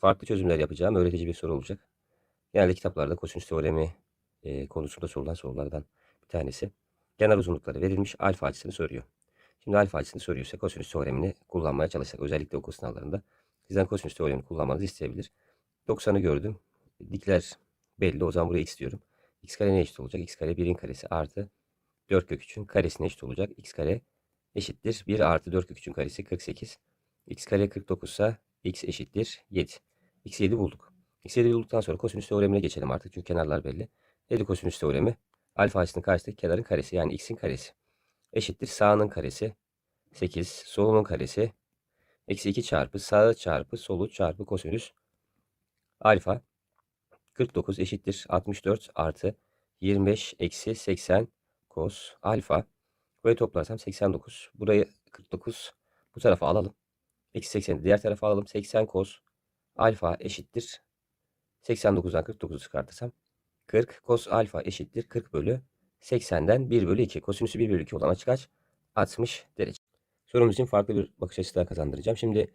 farklı çözümler yapacağım. Öğretici bir soru olacak. Genelde kitaplarda kosinüs teoremi e, konusunda sorulan sorulardan bir tanesi. Kenar uzunlukları verilmiş alfa açısını soruyor. Şimdi alfa açısını soruyorsa kosinüs teoremini kullanmaya çalışsak. Özellikle okul sınavlarında sizden kosinüs teoremini kullanmanızı isteyebilir. 90'ı gördüm. Dikler belli. O zaman buraya x diyorum. x kare ne eşit olacak? x kare 1'in karesi artı 4 kök 3'ün karesine eşit olacak. x kare eşittir. 1 artı 4 kök 3'ün karesi 48. x kare 49 ise x eşittir 7. x 7 bulduk. x 7 bulduktan sonra kosinüs teoremine geçelim artık. Çünkü kenarlar belli. Neydi kosinüs teoremi? Alfa açısının karşısındaki kenarın karesi yani x'in karesi. Eşittir sağının karesi 8. Solunun karesi eksi 2 çarpı sağı çarpı solu çarpı kosinüs alfa 49 eşittir 64 artı 25 eksi 80 kos alfa. Burayı toplarsam 89. Burayı 49 bu tarafa alalım. Eksi 80'i diğer tarafa alalım. 80 kos alfa eşittir. 89'dan 49'u çıkartırsam 40 kos alfa eşittir 40 bölü 80'den 1 bölü 2. Kosinüsü 1 bölü 2 olan açı kaç? 60 derece. Sorumuz için farklı bir bakış açısı daha kazandıracağım. Şimdi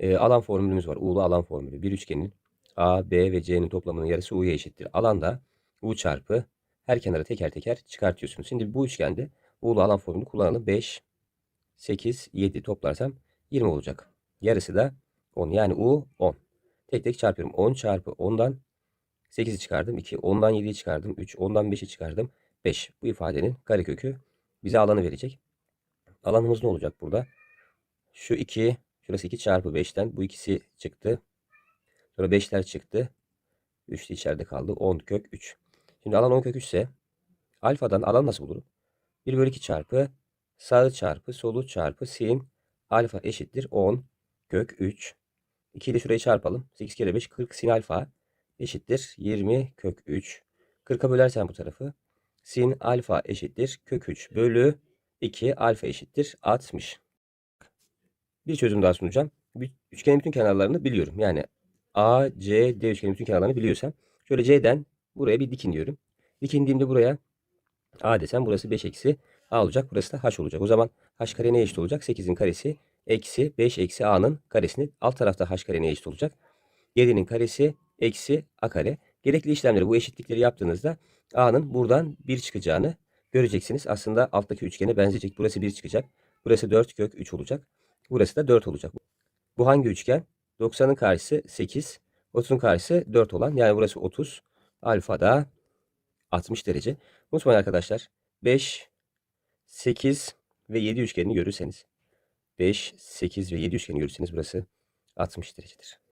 e, alan formülümüz var. U'lu alan formülü. Bir üçgenin A, B ve C'nin toplamının yarısı U'ya eşittir. Alanda U çarpı her kenara teker teker çıkartıyorsunuz. Şimdi bu üçgende U'lu alan formülünü kullanalım. 5, 8, 7 toplarsam 20 olacak. Yarısı da 10. Yani U 10. Tek tek çarpıyorum. 10 çarpı 10'dan 8'i çıkardım. 2. 10'dan 7'yi çıkardım. 3. 10'dan 5'i çıkardım. 5. Bu ifadenin karekökü bize alanı verecek. Alanımız ne olacak burada? Şu 2, şurası 2 çarpı 5'ten bu ikisi çıktı. Sonra 5'ler çıktı. 3 de içeride kaldı. 10 kök 3. Şimdi alan 10 kök 3 ise alfadan alan nasıl bulurum? 1 bölü 2 çarpı sağı çarpı solu çarpı sin alfa eşittir 10 kök 3. 2 ile şurayı çarpalım. 8 kere 5 40 sin alfa eşittir 20 kök 3. 40'a bölersen bu tarafı sin alfa eşittir kök 3 bölü 2 alfa eşittir 60. Bir çözüm daha sunacağım. Üçgenin bütün kenarlarını biliyorum. Yani A, C, D üçgenin bütün kenarlarını biliyorsam şöyle C'den buraya bir dikin diyorum. Dikindiğimde buraya A desem burası 5 eksi A olacak. Burası da H olacak. O zaman H kare neye eşit olacak? 8'in karesi eksi 5 eksi A'nın karesini alt tarafta H kare eşit olacak? 7'nin karesi eksi A kare. Gerekli işlemleri bu eşitlikleri yaptığınızda A'nın buradan 1 çıkacağını göreceksiniz. Aslında alttaki üçgene benzeyecek. Burası 1 çıkacak. Burası 4 kök 3 olacak. Burası da 4 olacak. Bu hangi üçgen? 90'ın karşısı 8. 30'un karşısı 4 olan. Yani burası 30. Alfa da 60 derece. Unutmayın arkadaşlar. 5, 8 ve 7 üçgenini görürseniz 5, 8 ve 7 üçgeni görürseniz burası 60 derecedir.